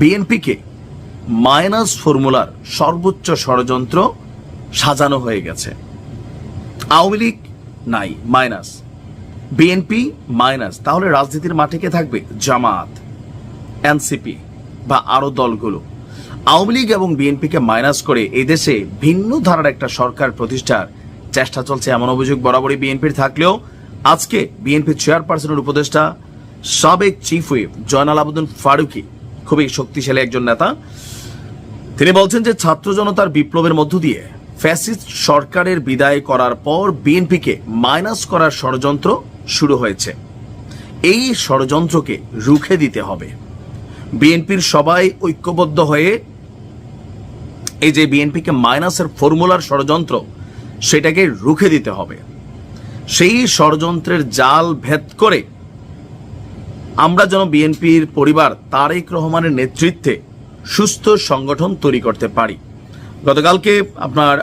বিএনপিকে মাইনাস ফর্মুলার সর্বোচ্চ ষড়যন্ত্র সাজানো হয়ে গেছে। আওয়ামী লীগ নাই, মাইনাস। BNP minus. তাহলে রাজনীতির মাঠে কে থাকবে? জামাত, এনসিপি বা আরও দলগুলো। আওয়ামী লীগ এবং বিএনপিকে মাইনাস করে এদেশে ভিন্ন ধারার একটা সরকার প্রতিষ্ঠার চেষ্টা চলছে এমন অভিযোগ বরাবরই বিএনপির থাকলেও আজকে বিএনপি চেয়ারপারসনের উপদেষ্টা সাবেক চিফ হুইপ জয়নাল আবুদ্দিন ফারুকি খুবই শক্তিশালী একজন নেতা। তিনি বলছেন যে, ছাত্র জনতার বিপ্লবের মধ্য দিয়ে ফ্যাসিস্ট সরকারের বিদায় করার পর বিএনপিকে মাইনাস করার ষড়যন্ত্র শুরু হয়েছে। এই ষড়যন্ত্রকে রুখে দিতে হবে। বিএনপির সবাই ঐক্যবদ্ধ হয়ে এই যে বিএনপিকে মাইনাসের ফর্মুলার ষড়যন্ত্র, সেটাকে রুখে দিতে হবে। সেই ষড়যন্ত্রের জাল ভেদ করে আমরা যেন বিএনপির পরিবার তারেক রহমানের নেতৃত্বে সুস্থ সংগঠন তৈরি করতে পারি। গতকালকে আপনার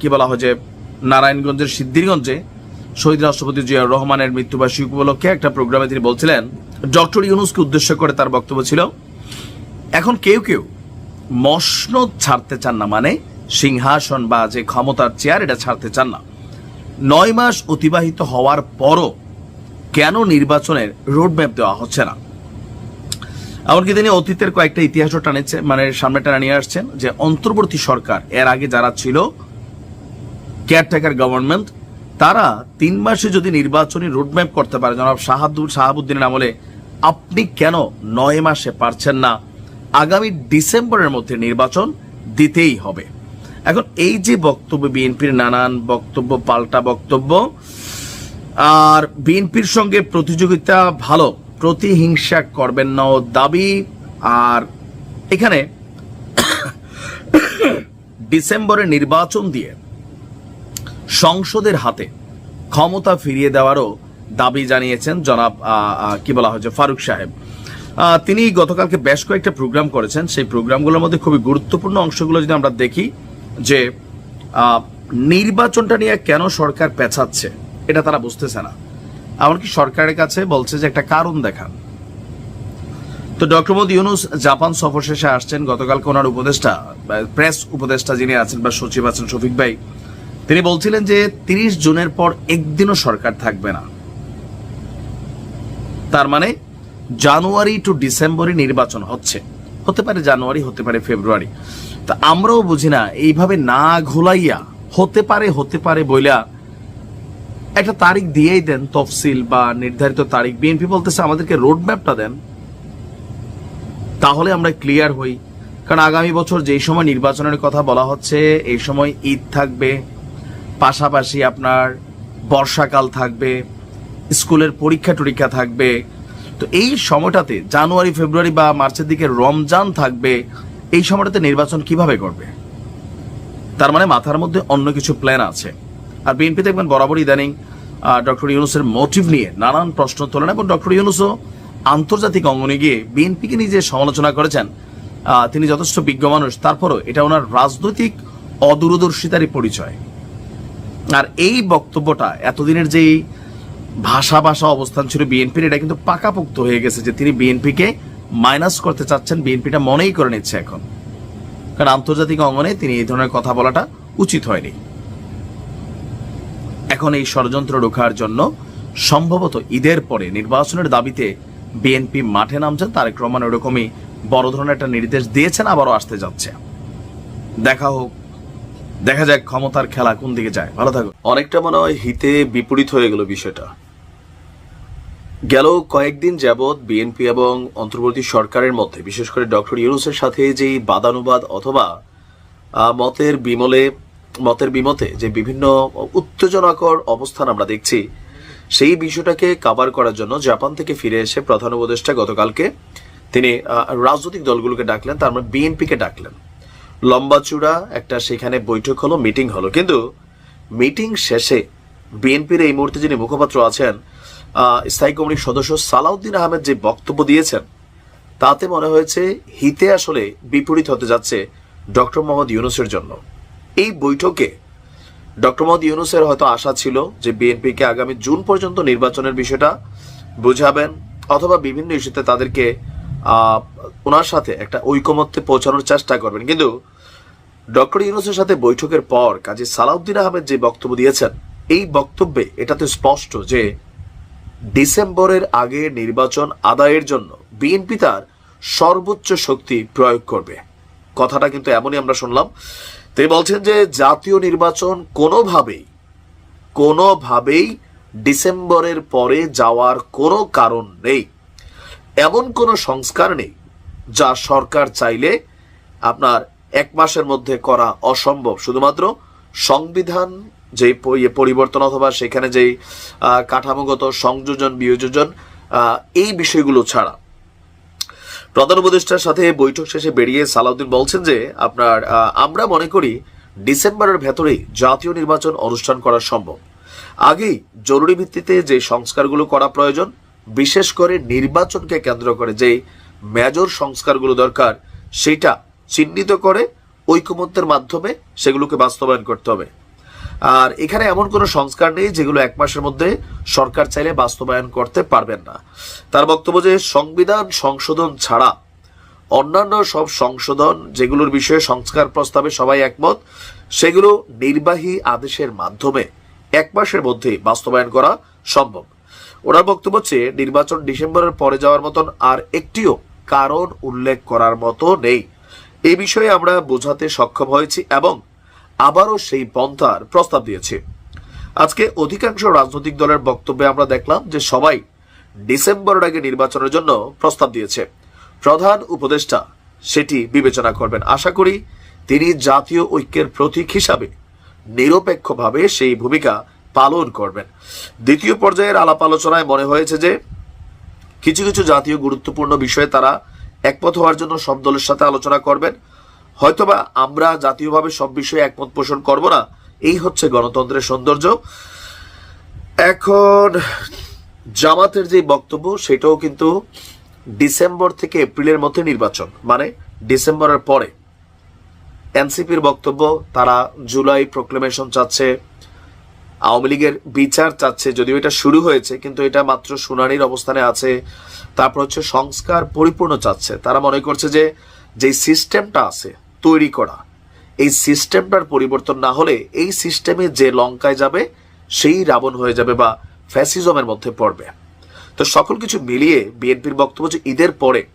কি বলা হয় যে, নারায়ণগঞ্জের সিদ্ধিরগঞ্জে শহীদ রাষ্ট্রপতি জিয়াউর রহমানের মৃত্যুবার্ষিকী উপলক্ষে একটা প্রোগ্রামে তিনি বলছিলেন, ডক্টর ইউনুসকে উদ্দেশ্য করে তার বক্তব্য ছিল, এখন কেউ কেউ মসনদ ছাড়তে চান না মানে সিংহাসন বা যে ক্ষমতার চেয়ার এটা ছাড়তে চান না। নয় মাস অতিবাহিত হওয়ার পরও কেন নির্বাচনের রোডম্যাপ দেওয়া হচ্ছে না? এমনকি তিনি অতীতের কয়েকটা ইতিহাসও টানেছে মানে সামনে টানা নিয়ে আসছেন যে অন্তর্বর্তী সরকার, এর আগে যারা ছিল কেয়ারটেকার গভর্নমেন্ট তারা তিন মাসে যদি নির্বাচনী রোডম্যাপ করতে পারে, জনাব শাহাদুর শাহাবুদ্দিনের আমলে, আপনি কেন নয় মাসে পারছেন না? আগামী ডিসেম্বরের মধ্যে নির্বাচন দিতেই হবে। এখন এই যে বক্তব্য, বিএনপির নানান বক্তব্য, পাল্টা বক্তব্য আর বিএনপির সঙ্গে প্রতিযোগিতা ভালো, প্রতিহিংসা করবেন না দাবি। আর এখানে ডিসেম্বরে নির্বাচন দিয়ে সংসদের হাতে ক্ষমতা ফিরিয়ে দেওয়ারও দাবি জানিয়েছেন জনাব কি বলা হয়েছে, ফারুক সাহেব। তিনি গতকালকে বেশ কয়েকটা প্রোগ্রাম করেছেন। সেই প্রোগ্রামগুলোর মধ্যে খুবই গুরুত্বপূর্ণ অংশগুলো যদি আমরা দেখি যে নির্বাচনটা নিয়ে কেন সরকার পেছাচ্ছে এটা তারা বুঝতেছে না। এমনকি সরকারের কাছে বলছে যে একটা কারণ দেখান। তো ডক্টর মোদী ইউনুস জাপান সফর শেষে আসছেন। গতকালকে ওনার উপদেষ্টা, প্রেস উপদেষ্টা যিনি আছেন বা সচিব আছেন শফিক ভাই, তিনি বলছিলেন যে তিরিশ জুনের পর একদিনও সরকার থাকবে না। তার মানে জানুয়ারি টু ডিসেম্বরে নির্বাচন হচ্ছে। হতে পারে জানুয়ারি, হতে পারে ফেব্রুয়ারি। তা আমরাও বুঝি না, এইভাবে না ঘোলাইয়া হতে পারে হতে পারে বইলা একটা তারিখ দিয়েই দেন তফসিল বা নির্ধারিত তারিখ। বিএনপি বলতেছে, আমাদেরকে রোড ম্যাপটা দেন, তাহলে আমরা ক্লিয়ার হই। কারণ আগামী বছর যেই সময় নির্বাচনের কথা বলা হচ্ছে, এই সময় ঈদ থাকবে, পাশাপাশি আপনার বর্ষাকাল থাকবে, স্কুলের পরীক্ষা টরীক্ষা থাকবে। তো এই সময়টাতে জানুয়ারি, ফেব্রুয়ারি বা মার্চের দিকে রমজান থাকবে, এই সময়টাতে নির্বাচন কীভাবে করবে? তার মানে মাথার মধ্যে অন্য কিছু প্ল্যান আছে। আর বিএনপি দেখবেন বরাবরই ইদানিং ডক্টর ইউনুসের মোটিভ নিয়ে নানান প্রশ্ন তোলেন এবং ডক্টর ইউনুসও আন্তর্জাতিক অঙ্গনে গিয়ে বিএনপিকে নিজে সমালোচনা করেছেন তিনি যথেষ্ট বিজ্ঞ মানুষ, তারপরও এটা ওনার রাজনৈতিক অদূরদর্শিতারই পরিচয়। আর এই বক্তব্যটা, এতদিনের যেই ভাষা ভাষা অবস্থান ছিল বিএনপির, এটা কিন্তু পাকাপোক্ত হয়ে গেছে যে তিনি বিএনপিকে মাইনাস করতে চাচ্ছেন, বিএনপিটা মনেই করে নিচ্ছে এখন। কারণ আন্তর্জাতিক অঙ্গনে তিনি এই ধরনের কথা বলাটা উচিত হয়নি। এখন এই ষড়যন্ত্র রোখার জন্য সম্ভবত ঈদের পরে নির্বাচনের দাবিতে বিএনপি মাঠে নামছেন তারেক রহমান। ওরকমই বড় ধরনের একটা নির্দেশ দিয়েছেন, আবারও আসতে যাচ্ছে। দেখা হোক, দেখা যাক ক্ষমতার খেলা কোন দিকে যায়। ভালো থাকো অনেকটা মনে হয় হিতে বিপরীত হয়ে গেল বিষয়টা। গেল কয়েকদিন যাবৎ বিএনপি এবং অন্তর্বর্তী সরকারের মধ্যে, বিশেষ করে ডক্টর ইউনুসের সাথে যে বাদানুবাদ অথবা মতের বিমলে মতের বিমতে যে বিভিন্ন উত্তেজনাকর অবস্থান আমরা দেখছি, সেই বিষয়টাকে কাভার করার জন্য জাপান থেকে ফিরে এসে প্রধান উপদেষ্টা গতকালকে তিনি রাজনৈতিক দলগুলোকে ডাকলেন তার মানে বিএনপিকে ডাকলেন। লম্বা চূড়া একটা সেখানে বৈঠক হলো, মিটিং হলো। কিন্তু মিটিং শেষে বিএনপির এই মুহূর্তে যিনি মুখপাত্র আছেন স্থায়ী কমিটির সদস্য সালাউদ্দিন আহমেদ যে বক্তব্য দিয়েছেন, তাতে মনে হয়েছে হিতে আসলে বিপরীত হতে যাচ্ছে ডক্টর মোহাম্মদ ইউনুসের জন্য। এই বৈঠকে ডক্টর মোহাম্মদ ইউনুসের হয়তো আশা ছিল যে বিএনপিকে আগামী জুন পর্যন্ত নির্বাচনের বিষয়টা বুঝাবেন অথবা বিভিন্ন ইস্যুতে তাদেরকে ওনার সাথে একটা ঐকমত্যে পৌঁছানোর চেষ্টা করবেন। কিন্তু ডক্টর ইউনুসের সাথে বৈঠকের পর কাজী সালাউদ্দিন আহমেদ যে বক্তব্য দিয়েছেন, এই বক্তব্যে এটা তো স্পষ্ট যে ডিসেম্বরের আগে নির্বাচন আদায়ের জন্য বিএনপি তার সর্বোচ্চ শক্তি প্রয়োগ করবে। কথাটা কিন্তু এমনই আমরা শুনলাম। তিনি বলছেন যে জাতীয় নির্বাচন কোনোভাবেই কোনোভাবেই ডিসেম্বরের পরে যাওয়ার কোনো কারণ নেই। এমন কোনো সংস্কার নেই যা সরকার চাইলে আপনার এক মাসের মধ্যে করা অসম্ভব। শুধুমাত্র সংবিধান যে ইয়ে পরিবর্তন অথবা সেখানে যেই কাঠামোগত সংযোজন, বিয়োজন এই বিষয়গুলো ছাড়া প্রধান উপদেষ্টার সাথে বৈঠক শেষে বেরিয়ে সালাউদ্দিন বলছেন যে, আপনার আমরা মনে করি ডিসেম্বরের ভেতরেই জাতীয় নির্বাচন অনুষ্ঠান করা সম্ভব। আগেই জরুরি ভিত্তিতে যে সংস্কারগুলো করা প্রয়োজন, বিশেষ করে নির্বাচনকে কেন্দ্র করে যে মেজর সংস্কারগুলো দরকার, সেটা চিহ্নিত করে ঐকমত্যের মাধ্যমে সেগুলোকে বাস্তবায়ন করতে হবে। আর এখানে এমন কোনো সংস্কার নেই যেগুলো এক মাসের মধ্যে সরকার চাইলে বাস্তবায়ন করতে পারবেন না। তার বক্তব্য যে সংবিধান সংশোধন ছাড়া অন্যান্য সব সংশোধন যেগুলোর বিষয়ে সংস্কার প্রস্তাবে সবাই একমত, সেগুলো নির্বাহী আদেশের মাধ্যমে এক মাসের মধ্যে বাস্তবায়ন করা সম্ভব। ওনার বক্তব্য হচ্ছে, নির্বাচন ডিসেম্বরের পরে যাওয়ার মতন আর একটিও কারণ উল্লেখ করার মতো নেই। এই বিষয়ে আমরা বোঝাতে সক্ষম হয়েছি এবং আবারও সেই পন্থার প্রস্তাব দিয়েছে। আজকে অধিকাংশ রাজনৈতিক দলের বক্তব্যে আমরা দেখলাম যে সবাই ডিসেম্বরের আগে নির্বাচনের জন্য প্রস্তাব দিয়েছে। প্রধান উপদেষ্টা সেটি বিবেচনা করবেন। আশা করি তিনি জাতীয় ঐক্যের প্রতীক হিসাবে নিরপেক্ষভাবে সেই ভূমিকা পালন করবেন। দ্বিতীয় পর্যায়ের আলাপ আলোচনায় মনে হয়েছে যে কিছু কিছু জাতীয় গুরুত্বপূর্ণ বিষয়ে তারা একমত হওয়ার জন্য সব দলের সাথে আলোচনা করবেন। হয়তোবা আমরা জাতীয়ভাবে সব বিষয়ে একমত পোষণ করব না। এই হচ্ছে গণতন্ত্রের সৌন্দর্য। এখন, জামাতের যে বক্তব্য, সেটাও কিন্তু ডিসেম্বর থেকে এপ্রিলের মধ্যে নির্বাচন। মানে ডিসেম্বরের পরে। এনসিপির বক্তব্য, তারা জুলাই প্রোক্লেমেশন চাচ্ছে। আওয়ামী লীগের বিচার চাচ্ছে, যদিও এটা শুরু হয়েছে, কিন্তু এটা মাত্র শুনানির অবস্থানে আছে। তারপর হচ্ছে সংস্কার পরিপূর্ণ চাচ্ছে। তারা মনে করছে যে যে সিস্টেমটা আছে তৈরি করা। এই সিস্টেমটার পরিবর্তন না হলে এই সিস্টেমে যে লঙ্কায় যাবে, সেই রাবণ হয়ে যাবে বা ফ্যাসিজমের মধ্যে পড়বে। তো সকল কিছু মিলিয়ে বিএনপির বক্তব্য যে ঈদের পরে